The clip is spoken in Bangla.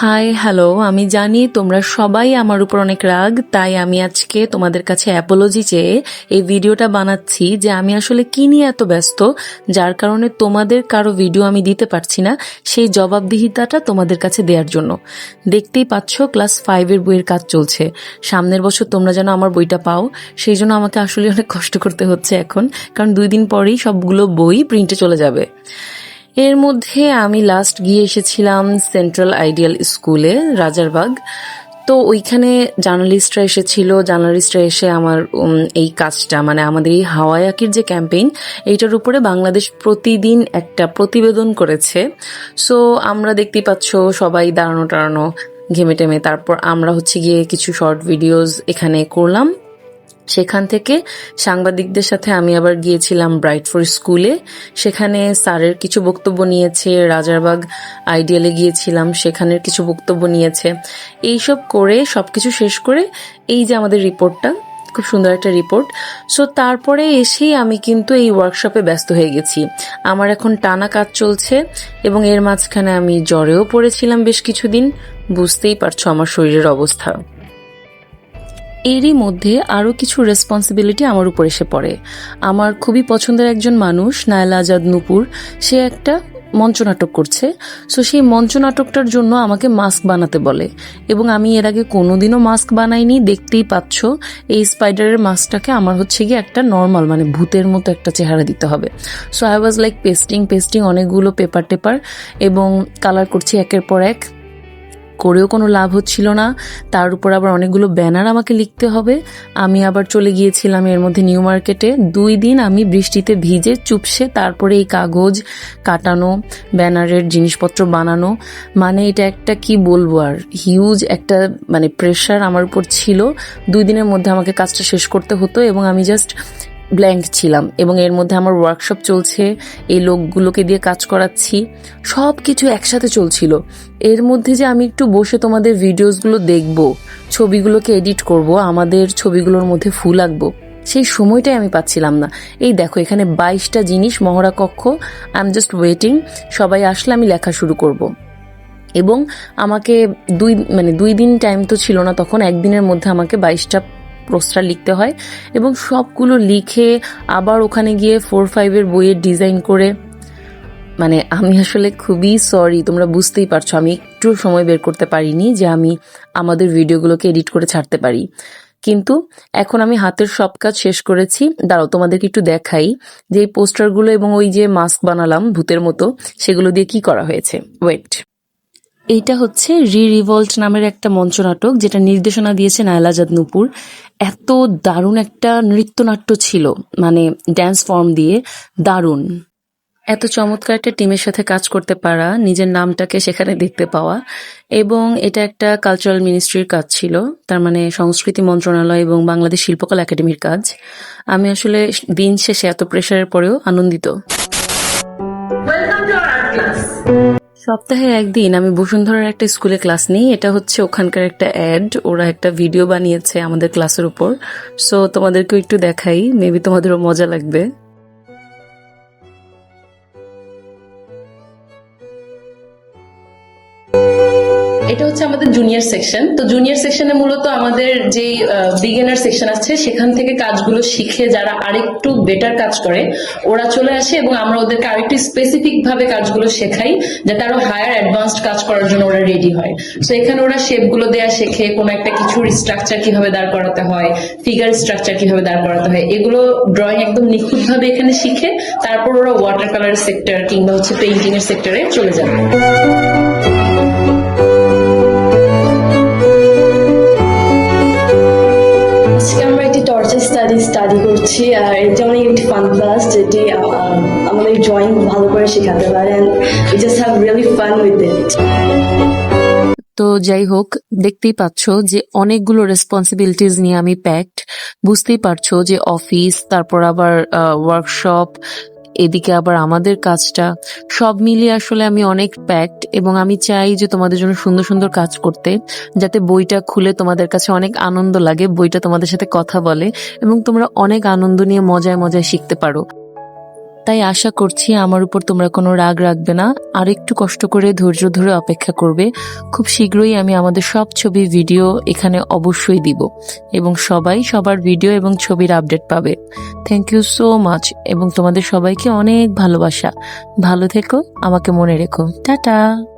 হাই, হ্যালো, আমি জানি তোমরা সবাই আমার উপর অনেক রাগ, তাই আমি আজকে তোমাদের কাছে অ্যাপোলজি চেয়ে এই ভিডিওটা বানাচ্ছি যে আমি আসলে কি নিয়ে এত ব্যস্ত, যার কারণে তোমাদের কারও ভিডিও আমি দিতে পারছি না সেই জবাবদিহিতাটা তোমাদের কাছে দেওয়ার জন্য। দেখতেই পাচ্ছ ক্লাস ফাইভের বইয়ের কাজ চলছে। সামনের বছর তোমরা যেন আমার বইটা পাও, সেই জন্য আমাকে আসলে অনেক কষ্ট করতে হচ্ছে এখন, কারণ দুই দিন পরেই সবগুলো বই প্রিন্টে চলে যাবে। এর মধ্যে আমি লাস্ট গিয়ে এসেছিলাম সেন্ট্রাল আইডিয়াল স্কুলে রাজারবাগ। তো ওইখানে জার্নালিস্টরা এসেছিল জার্নালিস্টরা এসে আমার এই কাজটা মানে আমাদের এই হাওয়ায়াকির যে ক্যাম্পেইন এইটার উপরে বাংলাদেশ প্রতিদিন একটা প্রতিবেদন করেছে। সো আমরা দেখতেই পাচ্ছ সবাই দাঁড়ানো টাড়ানো ঘেমে টেমে তারপর আমরা হচ্ছে গিয়ে কিছু শর্ট ভিডিওস এখানে করলাম। সেখান থেকে সাংবাদিকদের সাথে আমি আবার গিয়েছিলাম ব্রাইটফোর স্কুলে। সেখানে স্যারের কিছু বক্তব্য নিয়েছে, রাজারবাগ আইডিয়ালে গিয়েছিলাম, সেখানের কিছু বক্তব্য নিয়েছে। এইসব করে, সবকিছু শেষ করে এই যে আমাদের রিপোর্টটা, খুব সুন্দর একটা রিপোর্ট। সো তারপরে এসেই আমি কিন্তু এই ওয়ার্কশপে ব্যস্ত হয়ে গেছি। আমার এখন টানা কাজ চলছে এবং এর মাঝখানে আমি জ্বরেও পড়েছিলাম বেশ কিছুদিন। বুঝতেই পারছ আমার শরীরের অবস্থা। এরই মধ্যে আরও কিছু রেসপন্সিবিলিটি আমার উপর এসে পড়ে। আমার খুবই পছন্দের একজন মানুষ, নায়লা আজাদ নুপুর, সে একটা মঞ্চনাটক করছে। সো সেই মঞ্চনাটকটার জন্য আমাকে মাস্ক বানাতে বলে এবং আমি এর আগে কোনোদিনও মাস্ক বানাইনি। দেখতেই পাচ্ছ, এই স্পাইডারের মাস্কটাকে আমার হচ্ছে গিয়ে একটা নর্মাল মানে ভূতের মতো একটা চেহারা দিতে হবে। So I was like pasting pasting অনেকগুলো পেপার টেপার এবং কালার করছি একের পর এক। করেও কোনো লাভ হচ্ছিল না। তার উপর আবার অনেকগুলো ব্যানার আমাকে লিখতে হবে। আমি আবার চলে গিয়েছিলাম এর মধ্যে নিউ মার্কেটে। দুই দিন আমি বৃষ্টিতে ভিজে চুপসে তারপরে এই কাগজ কাটানো, ব্যানারের জিনিসপত্র বানানো। মানে এটা একটা কি বলব আর হিউজ একটা মানে প্রেশার আমার উপর ছিল। দুই দিনের মধ্যে আমাকে কাজটা শেষ করতে হতো এবং আমি জাস্ট ব্ল্যাঙ্ক ছিলাম এবং এর মধ্যে আমার ওয়ার্কশপ চলছে, এই লোকগুলোকে দিয়ে কাজ করাচ্ছি সব কিছু একসাথে চলছিল এর মধ্যে যে আমি একটু বসে তোমাদের ভিডিওসগুলো দেখব, ছবিগুলোকে এডিট করব, আমাদের ছবিগুলোর মধ্যে ফুল আঁকবো, সেই সময়টাই আমি পাচ্ছিলাম না এই দেখো, এখানে বাইশটা জিনিস, মহড়া কক্ষ আই এম জাস্ট ওয়েটিং সবাই আসলে আমি লেখা শুরু করব। এবং আমাকে দুই মানে দুই দিন টাইম তো ছিল না, তখন একদিনের মধ্যে আমাকে বাইশটা পোস্টার লিখতে হয় এবং সবগুলো লিখে আবার ওখানে গিয়ে ফোর ফাইভের বইয়ের ডিজাইন করে। মানে আমি আসলে খুবই সরি তোমরা বুঝতেই পারছ, আমি একটু সময় বের করতে পারিনি যে আমি আমাদের ভিডিওগুলোকে এডিট করে ছাড়তে পারি। কিন্তু এখন আমি হাতের সব কাজ শেষ করেছি। দাঁড়াও, তোমাদেরকে একটু দেখাই যে এই পোস্টারগুলো এবং ওই যে মাস্ক বানালাম ভূতের মতো, সেগুলো দিয়ে কি করা হয়েছে। ওয়েট এইটা হচ্ছে রি রিভল্ট নামের একটা মঞ্চনাটক, যেটা নির্দেশনা দিয়েছে নায়লাজাদ নুপুর। এত দারুণ একটা নৃত্যনাট্য ছিল মানে ড্যান্স ফর্ম দিয়ে দারুণ। এত চমৎকার একটা টিমের সাথে কাজ করতে পারা, নিজের নামটাকে সেখানে দেখতে পাওয়া, এবং এটা একটা কালচারাল মিনিস্ট্রির কাজ ছিল, তার মানে সংস্কৃতি মন্ত্রণালয় এবং বাংলাদেশ শিল্পকলা একাডেমির কাজ। আমি আসলে দিন শেষে এত প্রেশারের পরেও আনন্দিত। সপ্তাহে একদিন আমি বসুন্ধরার একটা স্কুলে ক্লাস নিই। এটা হচ্ছে ওখানকার একটা অ্যাড। ওরা একটা ভিডিও বানিয়েছে আমাদের ক্লাসের উপর। সো তোমাদেরকেও একটু দেখাই। মেবি তোমাদেরও মজা লাগবে। এটা হচ্ছে আমাদের জুনিয়র সেকশন তো জুনিয়র সেকশনে মূলত আমাদের যে বিগিনার সেকশন আছে, সেখান থেকে কাজগুলো শিখে যারা আরেকটু বেটার কাজ করে, ওরা চলে আসে এবং আমরা ওদেরকে আরেকটু স্পেসিফিক ভাবে কাজগুলো শেখাই, যাতে আরও হায়ার অ্যাডভান্সড কাজ করার জন্য ওরা রেডি হয়। তো এখানে ওরা শেপগুলো দেয়া শেখে, কোনো একটা কিছুর স্ট্রাকচার কীভাবে দাঁড় করাতে হয় ফিগার স্ট্রাকচার কীভাবে দাঁড় করাতে হয়, এগুলো ড্রয়িং একদম নিখুঁত ভাবে এখানে শিখে, তারপর ওরা ওয়াটার কালার সেক্টর কিংবা হচ্ছে পেইন্টিং এর সেক্টরে চলে যাবে তো যাই হোক, দেখতেই পাচ্ছ যে অনেকগুলো রেসপন্সিবিলিটিস নিয়ে আমি প্যাকড বুঝতেই পারছ যে অফিস তারপর আবার ওয়ার্কশপ এদিকে আবার আমাদের কাজটা। সব মিলিয়ে আসলে আমি অনেক প্যাকড এবং আমি চাই যে তোমাদের জন্য সুন্দর সুন্দর কাজ করতে, যাতে বইটা খুলে তোমাদের কাছে অনেক আনন্দ লাগে, বইটা তোমাদের সাথে কথা বলে এবং তোমরা অনেক আনন্দ নিয়ে মজায় মজায় শিখতে পারো। তাই আশা করছি আমার উপর তোমরা কোনো রাগ রাখবে না। আর একটু কষ্ট করে ধৈর্য ধরে অপেক্ষা করবে। খুব শীঘ্রই আমি আমাদের সব ছবি ভিডিও এখানে অবশ্যই দিব এবং সবাই সবার ভিডিও এবং ছবির আপডেট পাবে। থ্যাংক ইউ সো মাচ এবং তোমাদের সবাইকে অনেক ভালোবাসা। ভালো থেকো, আমাকে মনে রেখো। টাটা!